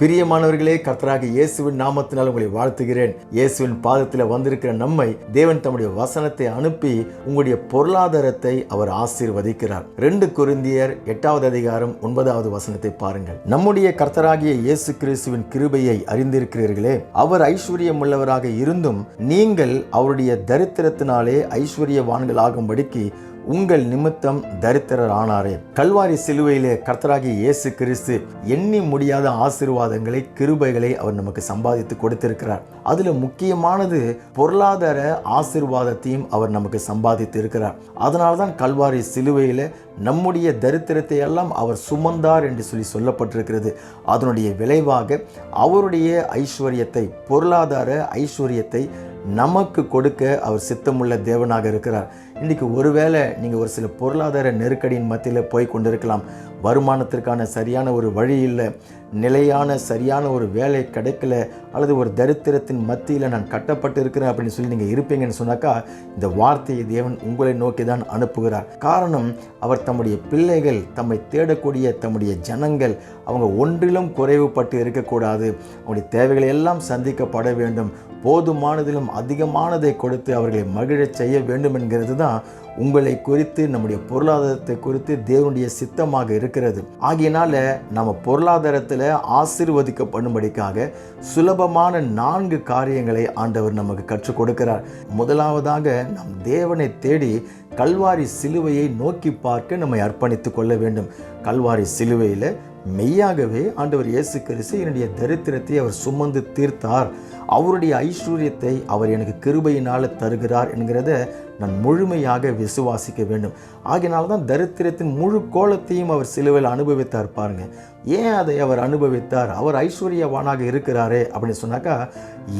பிரியமானவர்களே கர்த்தராக இயேசுவின் நாமத்தினால் உங்களை வாழ்த்துகிறேன். இயேசுவின் பாதத்தில் வந்திருக்கிற நம்மை தேவன் தம்முடைய வசனத்தை அனுப்பி உங்களுடைய பொருளாதாரத்தை அவர் ஆசீர்வதிக்கிறார். ரெண்டு குருந்தியர் எட்டாவது அதிகாரம் ஒன்பதாவது வசனத்தை பாருங்கள். நம்முடைய கர்த்தராகிய இயேசு கிறிஸ்துவின் கிருபையை அறிந்திருக்கிறீர்களே அவர் ஐஸ்வர்யம் உள்ளவராக இருந்தும் நீங்கள் அவருடைய தரித்திரத்தினாலே ஐஸ்வர்யவான்களாகும்படிக்கு உங்கள் நிமித்தம் தரித்திரர் ஆனாரே கல்வாரி சிலுவையிலே கர்த்தராகிய இயேசு கிறிஸ்து எண்ணி முடியாத ஆசீர்வாதங்களை கிருபைகளை அவர் நமக்கு சம்பாதித்து கொடுத்திருக்கிறார். அதுல முக்கியமானது பொருளாதார ஆசீர்வாதத்தையும் அவர் நமக்கு சம்பாதித்து இருக்கிறார் அதனால தான் கல்வாரி சிலுவையில நம்முடைய தரித்திரத்தை எல்லாம் அவர் சுமந்தார் என்று சொல்லி சொல்லப்பட்டிருக்கிறது. அதனுடைய விளைவாக அவருடைய ஐஸ்வர்யத்தை பொருளாதார ஐஸ்வர்யத்தை நமக்கு கொடுக்க அவர் சித்தமுள்ள தேவனாக இருக்கிறார். இன்றைக்கி ஒருவேளை நீங்கள் ஒரு சில பொருளாதார நெருக்கடியின் மத்தியில் போய் கொண்டிருக்கலாம். வருமானத்திற்கான சரியான ஒரு வழி இல்லை நிலையான சரியான ஒரு வேலை கிடைக்கல அல்லது ஒரு தரித்திரத்தின் மத்தியில் நான் கட்டப்பட்டு இருக்கிறேன் அப்படின்னு சொல்லி நீங்கள் இருப்பீங்கன்னு சொன்னாக்கா இந்த வார்த்தையை தேவன் உங்களை நோக்கி தான் அனுப்புகிறார். காரணம் அவர் தம்முடைய பிள்ளைகள் தம்மை தேடக்கூடிய தம்முடைய ஜனங்கள் அவங்க ஒன்றிலும் குறைவுபட்டு இருக்கக்கூடாது. அவங்களுடைய தேவைகளை எல்லாம் சந்திக்கப்பட வேண்டும். போதுமானதிலும் அதிகமானதை கொடுத்து அவர்களை மகிழச் செய்ய வேண்டும் என்கிறது தான் உங்களை குறித்து நம்முடைய பொருளாதாரத்தை குறித்து தேவனுடைய சித்தமாக இருக்கிறது. ஆகையினால நம்ம பொருளாதாரத்தில் ஆசிர்வதிக்கப்படும்படிக்காக சுலபமான நான்கு காரியங்களை ஆண்டவர் நமக்கு கற்றுக் கொடுக்கிறார். முதலாவதாக நம் தேவனை தேடி கல்வாரி சிலுவையை நோக்கி பார்க்க நம்மை அர்ப்பணித்துக் கொள்ள வேண்டும். கல்வாரி சிலுவையில் மெய்யாகவே ஆண்டவர் இயேசு கிறிஸ்து என்னுடைய தரித்திரத்தை அவர் சுமந்து தீர்த்தார். அவருடைய ஐஸ்வர்யத்தை அவர் எனக்கு கிருபையினால் தருகிறார் என்கிறத நான் முழுமையாக விசுவாசிக்க வேண்டும். ஆகையினால தான் தரித்திரத்தின் முழு கோலத்தையும் அவர் சிலுவையில் அனுபவித்தார் பாருங்க. ஏன் அதை அவர் அனுபவித்தார்? அவர் ஐஸ்வர்யவானாக இருக்கிறாரே அப்படின்னு சொன்னாக்கா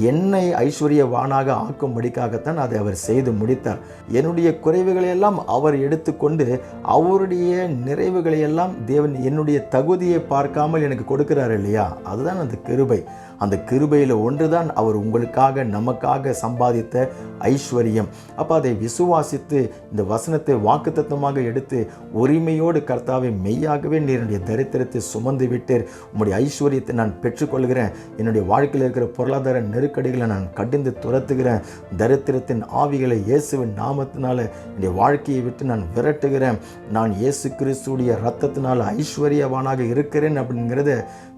என்னை ஐஸ்வர்யவானாக ஆக்கும்படிக்காகத்தான் அதை அவர் செய்து முடித்தார். என்னுடைய குறைவுகளையெல்லாம் அவர் எடுத்துக்கொண்டு அவருடைய நிறைவுகளையெல்லாம் தேவன் என்னுடைய தகுதியை பார்க்காமல் எனக்கு கொடுக்கிறார் இல்லையா? அதுதான் அந்த கிருபை. அந்த கிருபையில் ஒன்றுதான் அவர் உங்களுக்காக நமக்காக சம்பாதித்த ஐஸ்வர்யம். அப்போ அதை விசுவாசித்து இந்த வசனத்தை வாக்குத்தத்தமாக எடுத்து உரிமையோடு கர்த்தாவை மெய்யாகவே என்னுடைய தரித்திரத்தை சுமந்து விட்டீர். உங்களுடைய ஐஸ்வர்யத்தை நான் பெற்றுக்கொள்கிறேன். என்னுடைய வாழ்க்கையில் இருக்கிற பொருளாதார நெருக்கடிகளை நான் கடிந்து துரத்துகிறேன். தரித்திரத்தின் ஆவிகளை இயேசுவின் நாமத்தினால என்னுடைய வாழ்க்கையை விட்டு நான் விரட்டுகிறேன். நான் இயேசு கிறிஸ்துடைய ரத்தத்தினால் ஐஸ்வர்யவானாக இருக்கிறேன் அப்படிங்கிறத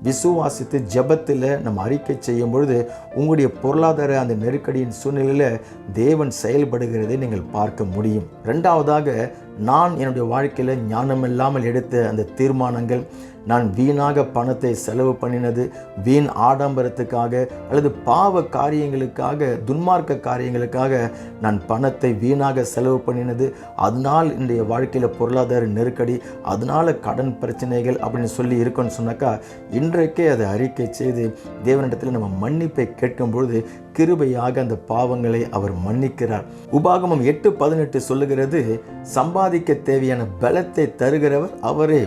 விசுவாசித்து ஜபத்தில் நம்ம அறிக்கை செய்யும் பொழுது உங்களுடைய பொருளாதார அந்த நெருக்கடியின் சூழ்நிலையில் தேவன் செயல்படுகிறதை நீங்கள் பார்க்க முடியும். ரெண்டாவதாக நான் என்னுடைய வாழ்க்கையில் ஞானம் இல்லாமல் எடுத்த அந்த தீர்மானங்கள் நான் வீணாக பணத்தை செலவு பண்ணினது வீண் ஆடம்பரத்துக்காக அல்லது பாவ காரியங்களுக்காக துன்மார்க்க காரியங்களுக்காக நான் பணத்தை வீணாக செலவு பண்ணினது. அதனால் என்னுடைய வாழ்க்கையில் பொருளாதார நெருக்கடி அதனால் கடன் பிரச்சனைகள் அப்படின்னு சொல்லி இருக்குன்னு சொன்னாக்கா இன்றைக்கே அதை அறிக்கை செய்து தேவனிடத்தில் நம்ம மன்னிப்பை கேட்கும் பொழுது கிருபையாக அந்த பாவங்களை அவர் மன்னிக்கிறார். உபாகமம் எட்டு பதினெட்டு சொல்லுகிறது சம்பாதிக்க தேவையான பலத்தை தருகிறவர் அவரே.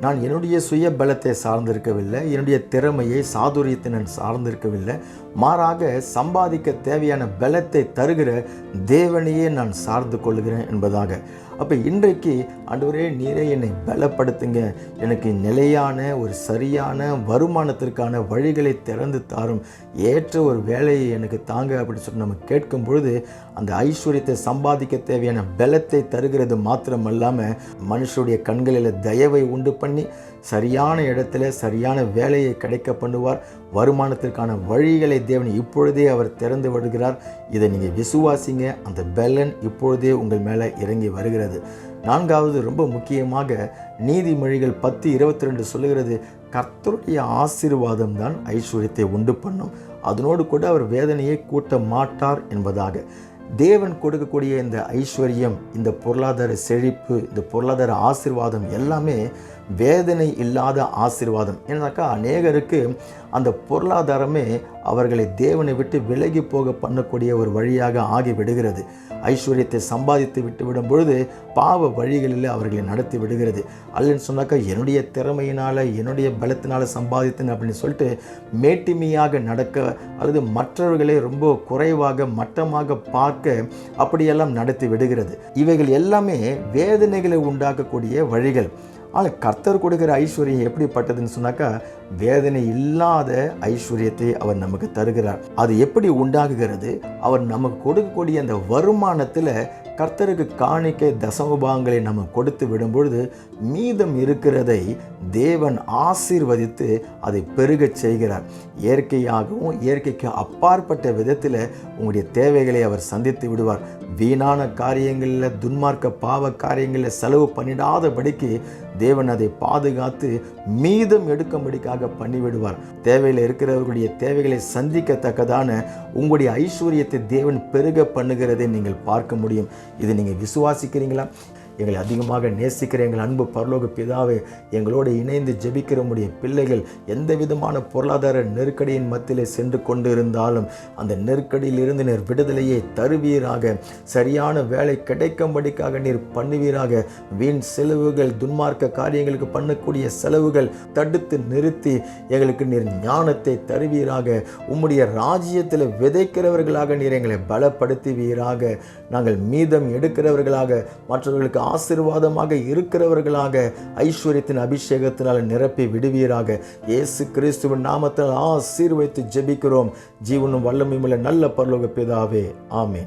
நான் என்னுடைய சுய பலத்தை சார்ந்திருக்கவில்லை என்னுடைய திறமையை சாதுரியத்தை நான் சார்ந்திருக்கவில்லை. மாறாக சம்பாதிக்க தேவையான பலத்தை தருகிற தேவனையே நான் சார்ந்து கொள்கிறேன் என்பதாக. அப்போ இன்றைக்கு ஆண்டவரே நீரே என்னை பலப்படுத்துங்க. எனக்கு நிலையான ஒரு சரியான வருமானத்திற்கான வழிகளை திறந்து தாரும். ஏற்ற ஒரு வேலையை எனக்கு தாங்க அப்படின்னு சொல்லி நம்ம கேட்கும் பொழுது அந்த ஐஸ்வர்யத்தை சம்பாதிக்க தேவையான பலத்தை தருகிறது மாத்திரமல்லாமல் மனுஷருடைய கண்களில் தயவை உண்டு பண்ணி சரியான இடத்துல சரியான வேலையை கிடைக்க பண்ணுவார். வருமானத்திற்கான வழிகளை தேவன் இப்பொழுதே அவர் திறந்து விடுகிறார். இதை நீங்கள் விசுவாசிங்க. அந்த பெலன் இப்பொழுதே உங்கள் மேலே இறங்கி வருகிறது. நான்காவது ரொம்ப முக்கியமாக நீதிமொழிகள் பத்து இருபத்தி ரெண்டு சொல்லுகிறது கர்த்தருடைய ஆசீர்வாதம் தான் ஐஸ்வர்யத்தை உண்டு பண்ணும். அதனோடு கூட அவர் வேதனையை கூட்ட மாட்டார் என்பதாக. தேவன் கொடுக்கக்கூடிய இந்த ஐஸ்வர்யம் இந்த பொருளாதார செழிப்பு இந்த பொருளாதார ஆசிர்வாதம் எல்லாமே வேதனை இல்லாத ஆசீர்வாதம். ஏன்னாக்கா அநேகருக்கு அந்த பொருளாதாரமே அவர்களை தேவனை விட்டு விலகி போக பண்ணக்கூடிய ஒரு வழியாக ஆகிவிடுகிறது ஐஸ்வர்யத்தை சம்பாதித்து விட்டு விடும் பொழுது பாவ வழிகளில் அவர்களை நடத்தி விடுகிறது. அல்லன்னு சொன்னாக்கா என்னுடைய திறமையினால் என்னுடைய பலத்தினால் சம்பாதித்தேன் அப்படின்னு சொல்லிட்டு மேட்டிமையாக நடக்க அல்லது மற்றவர்களை ரொம்ப குறைவாக மட்டமாக பார்க்க அப்படியெல்லாம் நடத்தி விடுகிறது. இவைகள் எல்லாமே வேதனைகளை உண்டாக்கக்கூடிய வழிகள். ஆனால் கர்த்தர் கொடுக்கிற ஐஸ்வர்யம் எப்படிப்பட்டதுன்னு சொன்னாக்கா வேதனை இல்லாத ஐஸ்வர்யத்தை அவர் நமக்கு தருகிறார். அது எப்படி உண்டாகுகிறது? அவர் நமக்கு கொடுக்கக்கூடிய அந்த வருமானத்தில் கர்த்தருக்கு காணிக்கை தசமபாங்களை நம்ம கொடுத்து விடும்பொழுது மீதம் இருக்கிறதை தேவன் ஆசீர்வதித்து அதை பெருகச் செய்கிறார். இயற்கையாகவும் இயற்கைக்கு அப்பாற்பட்ட விதத்தில் உங்களுடைய தேவைகளை அவர் சந்தித்து விடுவார். வீணான காரியங்களில் துன்மார்க்க பாவ காரியங்களில் செலவு பண்ணிடாதபடிக்கு தேவன் அதை பாதுகாத்து மீதம் எடுக்கும்படிக்காக பண்ணிவிடுவார். தேவையில் இருக்கிறவர்களுடைய தேவைகளை சந்திக்கத்தக்கதான உங்களுடைய ஐஸ்வர்யத்தை தேவன் பெருக பண்ணுகிறதை நீங்கள் பார்க்க முடியும். இது நீங்கள் விசுவாசிக்கிறீங்களா? எங்களை அதிகமாக நேசிக்கிற எங்கள் அன்பு பரலோக பிதாவே எங்களோடு இணைந்து ஜெபிக்கிற உடைய பிள்ளைகள் எந்த விதமான பொருளாதார நெருக்கடியின் மத்தியிலே சென்று கொண்டு இருந்தாலும் அந்த நெருக்கடியில் இருந்து நீர் விடுதலையை தருவீராக. சரியான வேலை கிடைக்கும்படிக்காக நீர் பண்ணுவீராக. வீண் செலவுகள் துன்மார்க்க காரியங்களுக்கு பண்ணக்கூடிய செலவுகள் தடுத்து நிறுத்தி எங்களுக்கு நீர் ஞானத்தை தருவீராக. உம்முடைய ராஜ்யத்தில் விதைக்கிறவர்களாக நீர் எங்களை பலப்படுத்துவீராக. நாங்கள் மீதம் எடுக்கிறவர்களாக மற்றவர்களுக்கு ஆசீர்வாதமாக இருக்கிறவர்களாக ஐஸ்வர்யத்தின் அபிஷேகத்தினால் நிரப்பி விடுவீராக. இயேசு கிறிஸ்துவின் நாமத்தில் ஆசீர்வைத்து ஜெபிக்கிறோம். ஜீவனும் வல்லமையுள்ள நல்ல பரலோக பிதாவே. ஆமே